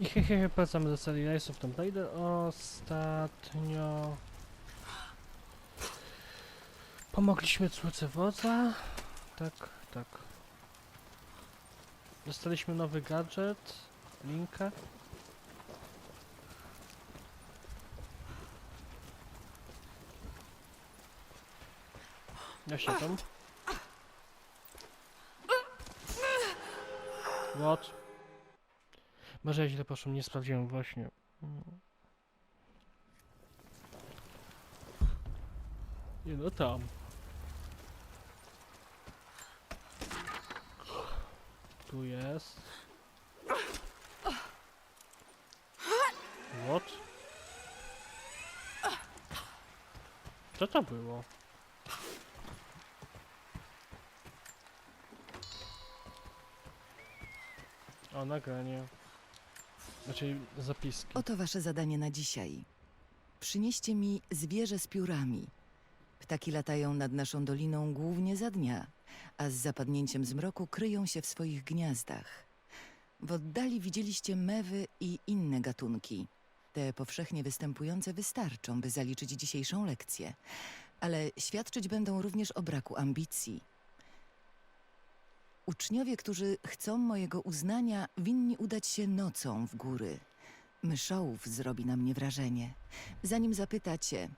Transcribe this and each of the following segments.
I hehehe, wracamy do serii Rise of Tomb Raider. Ostatnio... Pomogliśmy córce wodza. Tak, tak. Dostaliśmy nowy gadżet. Linkę. Ja się tam. What? Może ja źle poszłem, nie sprawdziłem właśnie. Nie no tam. Tu jest. What? Co to było? O, nagranie. Znaczy zapiski. Oto wasze zadanie na dzisiaj. Przynieście mi zwierzę z piórami. Ptaki latają nad naszą doliną głównie za dnia, a z zapadnięciem zmroku kryją się w swoich gniazdach. W oddali widzieliście mewy i inne gatunki. Te powszechnie występujące wystarczą, by zaliczyć dzisiejszą lekcję, ale świadczyć będą również o braku ambicji. Uczniowie, którzy chcą mojego uznania, winni udać się nocą w góry. Myszołów zrobi na mnie wrażenie. Zanim zapytacie,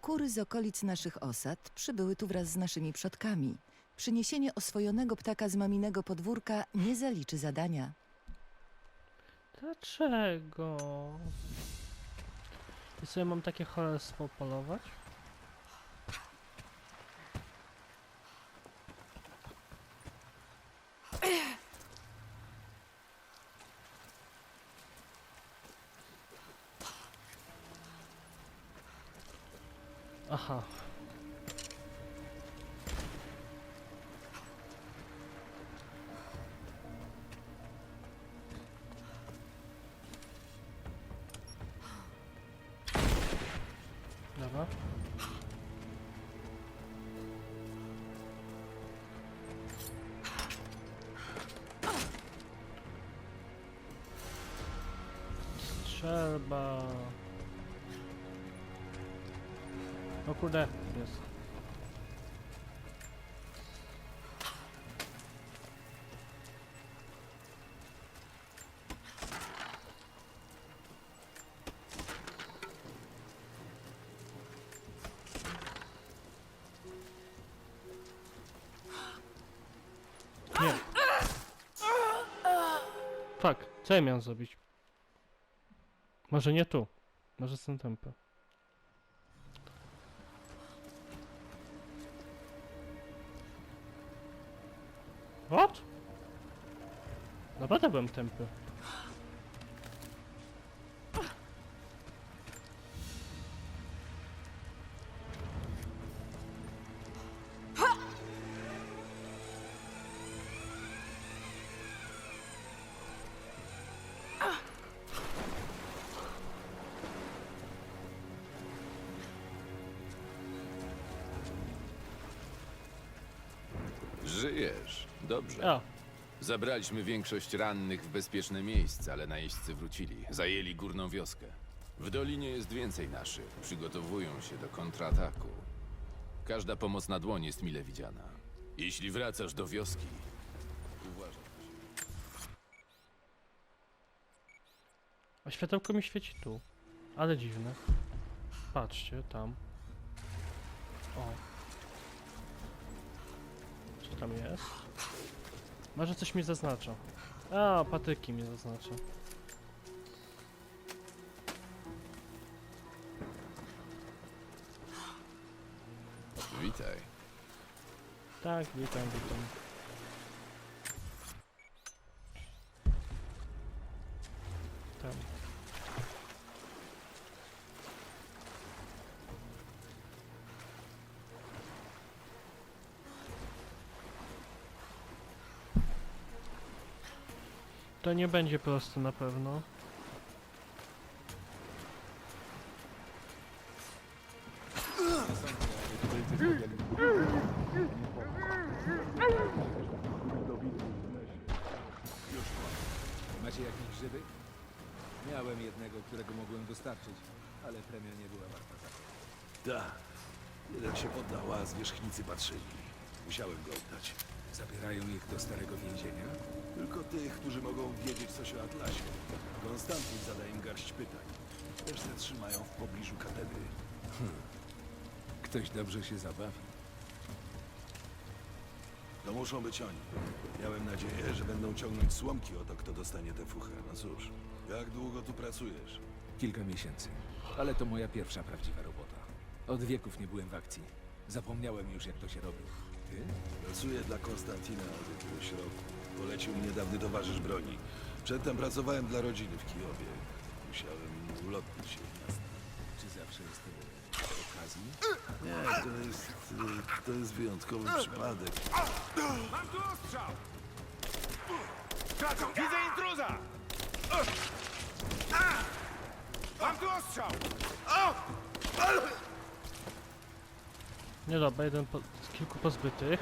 kury z okolic naszych osad przybyły tu wraz z naszymi przodkami. Przyniesienie oswojonego ptaka z maminego podwórka nie zaliczy zadania. Dlaczego? I sobie mam takie cholerstwo polować? Strzelba. O kurde, jest. Fuck, co ja miałem zrobić? Może nie tu. Może tym tempem. What? Naprawdę byłem tępy. Żyjesz. Dobrze. A, Zabraliśmy większość rannych w bezpieczne miejsce, ale najeźdźcy wrócili. Zajęli górną wioskę. W dolinie jest więcej naszych. Przygotowują się do kontrataku. Każda pomoc na dłoń jest mile widziana. Jeśli wracasz do wioski, uważaj. a światełko mi świeci tu. Ale dziwne. Patrzcie, tam. O. Tam jest? Może coś mi zaznacza. A, patyki mi zaznacza. Witaj. Tak, witam, witam. To nie będzie proste na pewno. O Atlasie. Konstantyn zada im garść pytań. Resztę trzymają w pobliżu katedry. Ktoś dobrze się zabawi. To muszą być oni. Miałem nadzieję, że będą ciągnąć słomki o to, kto dostanie tę fuchę. No cóż, jak długo tu pracujesz? Kilka miesięcy. Ale to moja pierwsza prawdziwa robota. Od wieków nie byłem w akcji. Zapomniałem już, jak to się robi. Ty? Pracuję dla Konstantina od jakiegoś roku. Polecił mi niedawny towarzysz broni. Przedtem pracowałem dla rodziny w Kijowie. Musiałem ulotnić się w miasto. Czy zawsze jest tyle okazji? Nie, to jest, y, to jest wyjątkowy przypadek. Mam tu ostrzał! Widzę intruza! Mam tu ostrzał! Nie dobra, jeden po, z kilku pozbytych.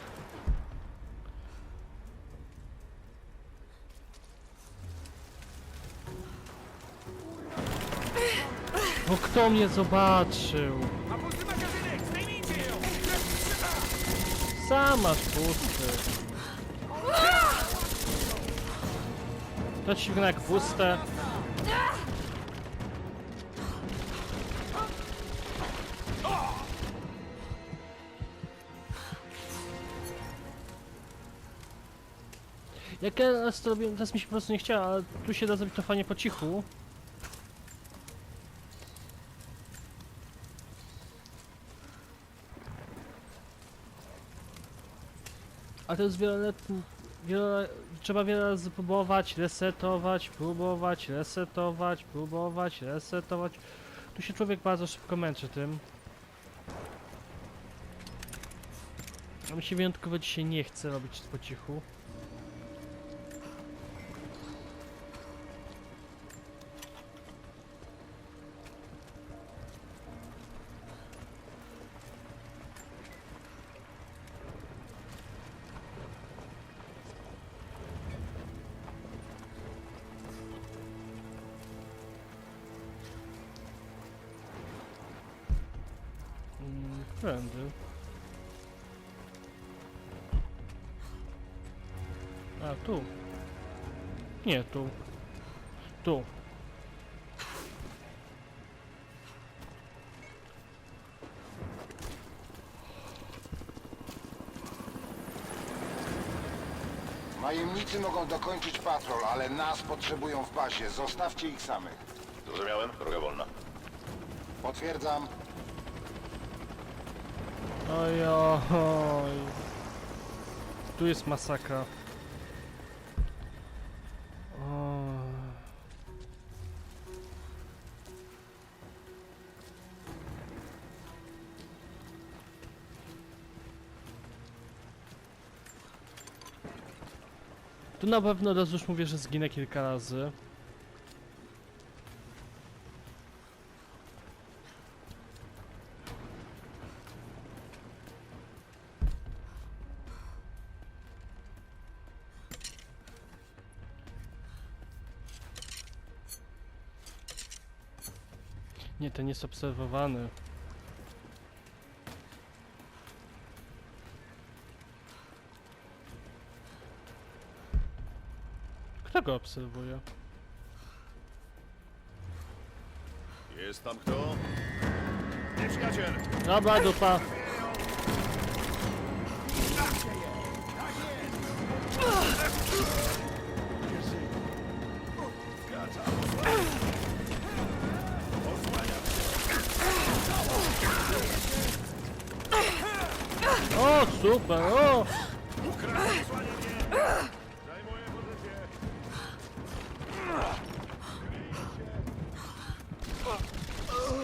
Kto mnie zobaczył? Sam masz pusty. To ci jak puste. Jak ja raz to robiłem, teraz mi się po prostu nie chciało, ale tu się da zrobić to fajnie po cichu. A to jest wiele, wiele trzeba wiele razy próbować, resetować, próbować, resetować, próbować, resetować. Tu się człowiek bardzo szybko męczy tym. A mi się wyjątkowo dzisiaj nie chce robić po cichu. Mm? A, tu. Nie, tu. Tu. Najemnicy mogą dokończyć patrol, ale nas potrzebują w bazie. Zostawcie ich samych. Zrozumiałem, droga wolna. Potwierdzam. Oj, oj. Tu jest masakra. Tu na pewno raz już mówię, że zginę kilka razy. Nie, ten jest obserwowany. Kto go obserwuje? Jest tam kto? Nieprzyjaciel! Dobra, dupa. O, super, o!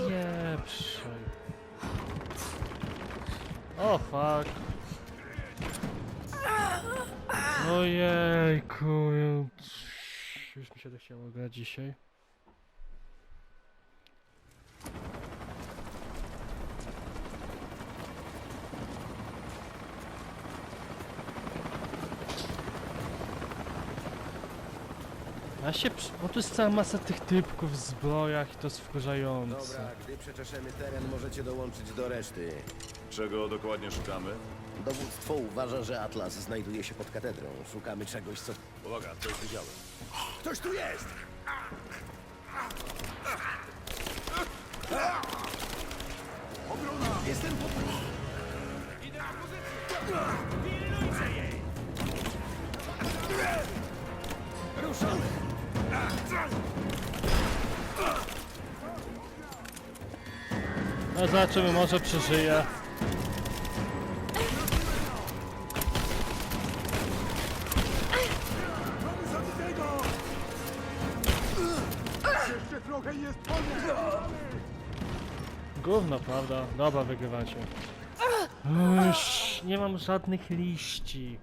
Pieprzej. O, fuck. Ojejku. Już mi się to chciało grać dzisiaj. A A się, przy- bo tu jest cała masa tych typków w zbrojach i to jest wkurzające. Dobra, gdy przeczeszemy teren, możecie dołączyć do reszty. Czego dokładnie szukamy? Dowództwo uważa, że Atlas znajduje się pod katedrą. Szukamy czegoś, co... Uwaga, coś widziałem. Ktoś tu jest! Jestem po... Idę na pozycję! Pilnujcie jej! Ruszamy! No zobaczymy, może przeżyje. Gówno, prawda? Dobra, wygrywacie. Uś, nie mam żadnych liści.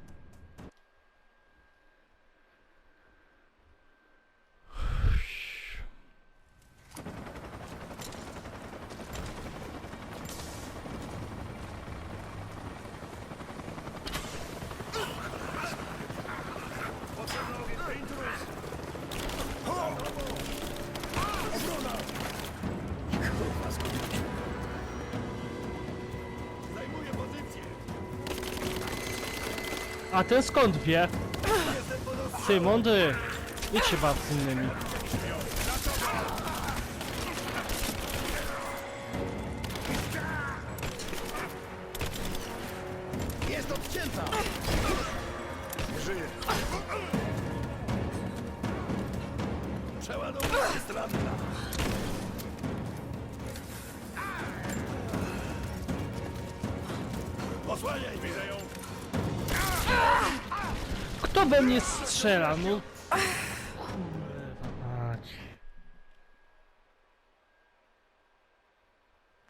A ten skąd wie? Ty, mądry! Idź się baw z innymi. Jest odcięta! Żyje. Widzę ją. Kto we mnie strzela? No.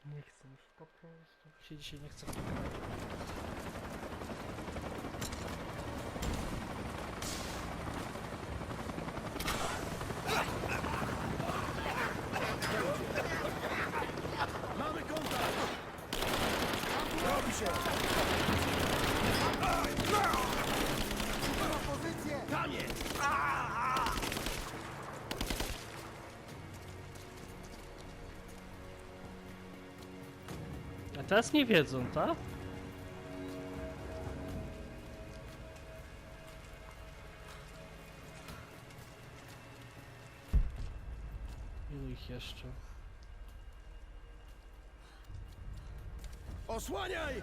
Nie chcę już po prostu. Się dzisiaj nie chcę. Teraz nie wiedzą, tak? Ilu ich jeszcze? Osłaniaj!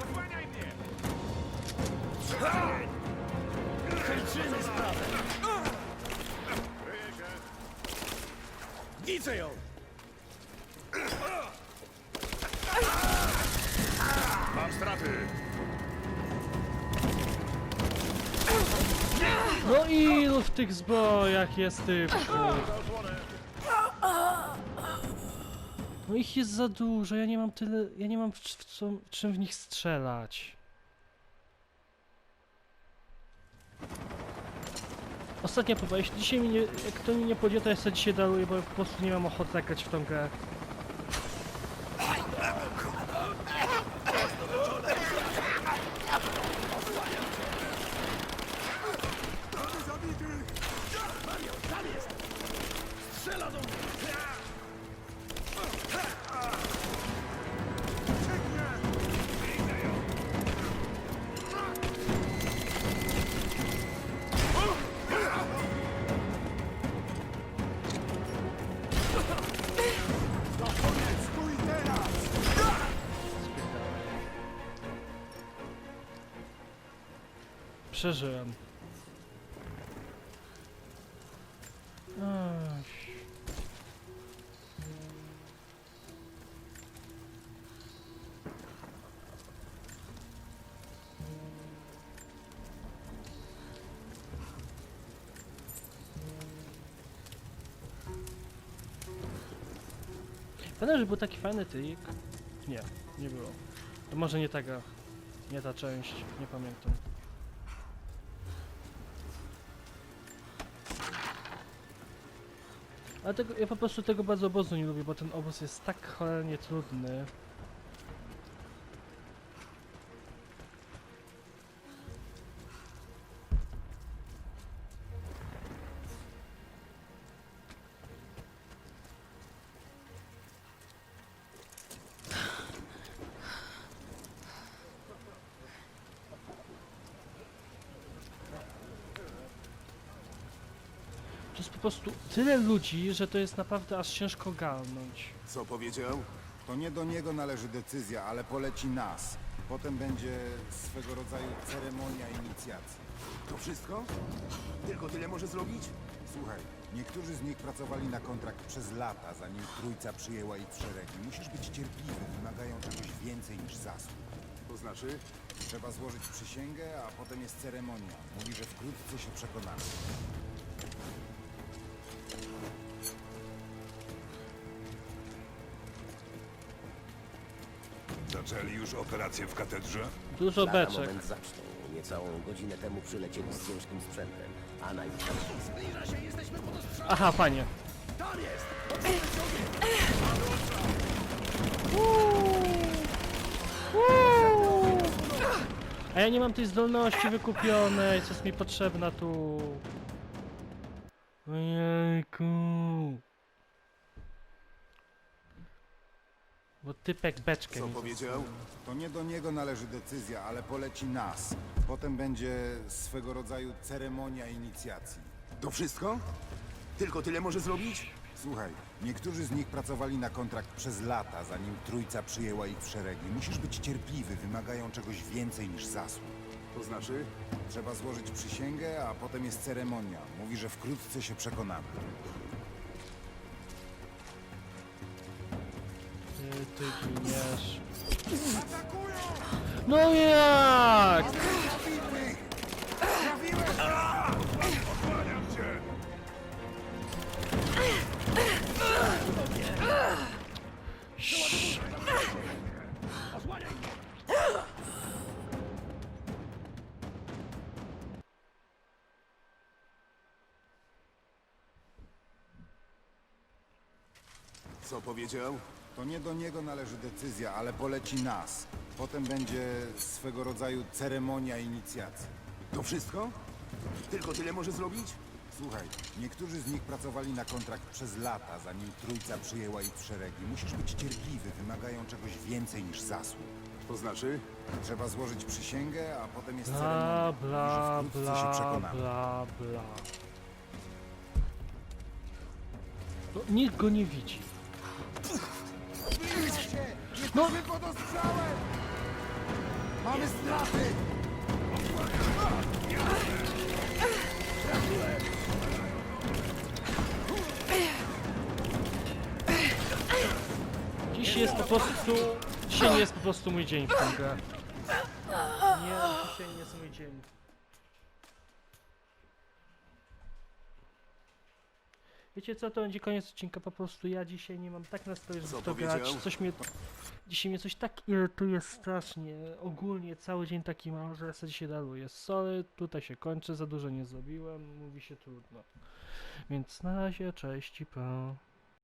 Osłaniaj mnie! Kończymy sprawę! Kryję się. Widzę ją! Mam straty. No ilu w tych zbrojach jest osłonę. No ich jest za dużo, ja nie mam tyle, ja nie mam w, w, co, w czym w nich strzelać. Ostatnia próba, jeśli dzisiaj mi nie, jak to mi nie pójdzie, to ja sobie dzisiaj daruję, bo po prostu nie mam ochoty grać w tą grę. Przeżyłem. Ach. Pamiętam, że był taki fajny trik. Nie, nie było. To może nie taka, nie ta część, nie pamiętam. Ale tego, ja po prostu tego bardzo obozu nie lubię, bo ten obóz jest tak cholernie trudny. Prostu tyle ludzi, że to jest naprawdę aż ciężko ogarnąć. Co powiedział? To nie do niego należy decyzja, ale poleci nas. Potem będzie swego rodzaju ceremonia inicjacji. To wszystko? Tylko tyle może zrobić? Słuchaj, niektórzy z nich pracowali na kontrakt przez lata, zanim trójca przyjęła ich szeregi. Musisz być cierpliwy, wymagają czegoś więcej niż zasług. To znaczy? Trzeba złożyć przysięgę, a potem jest ceremonia. Mówi, że wkrótce się przekonamy. Zaczęli już operację w katedrze? Dużo Lada beczek. moment zaczną. Niecałą godzinę temu przylecieli z ciężkim sprzętem. A najpierw... Zbliża się, jesteśmy pod ostrzałem! Aha, fajnie. Tam jest! A ja nie mam tej zdolności wykupionej, co jest mi potrzebna tu. Ojejku. Bo typek beczkę Co mi powiedział? To nie do niego należy decyzja, ale poleci nas. Potem będzie swego rodzaju ceremonia inicjacji. To wszystko? Tylko tyle może zrobić? Słuchaj, niektórzy z nich pracowali na kontrakt przez lata, zanim trójca przyjęła ich w szeregi. Musisz być cierpliwy, wymagają czegoś więcej niż zasług. To znaczy? Trzeba złożyć przysięgę, a potem jest ceremonia. Mówi, że wkrótce się przekonamy. Ty, giniesz. No jak? Co powiedział? To nie do niego należy decyzja, ale poleci nas. Potem będzie swego rodzaju ceremonia inicjacji. To wszystko? Tylko tyle może zrobić? Słuchaj, niektórzy z nich pracowali na kontrakt przez lata, zanim trójca przyjęła ich w szeregi. Musisz być cierpliwy, wymagają czegoś więcej niż zasług. To znaczy? Trzeba złożyć przysięgę, a potem jest Bla, ceremonia. bla, Mówi, że wkrótce się bla, przekonamy. bla, bla. No, nikt go nie widzi. No, pod ostrzałem! Mamy straty! dziś jest po prostu... Dzisiaj jest po prostu mój dzień w tym grę. Nie, dzisiaj jest mój dzień. Wiecie co, to będzie koniec odcinka, po prostu ja dzisiaj nie mam tak nastroju, żeby Co w to grać, powiedział? coś mnie... Dzisiaj mnie coś tak irytuje strasznie, ogólnie cały dzień taki mam, że ja sobie dzisiaj daruję. Sorry, tutaj się kończy, za dużo nie zrobiłem, mówi się trudno. Więc na razie, cześć i pa.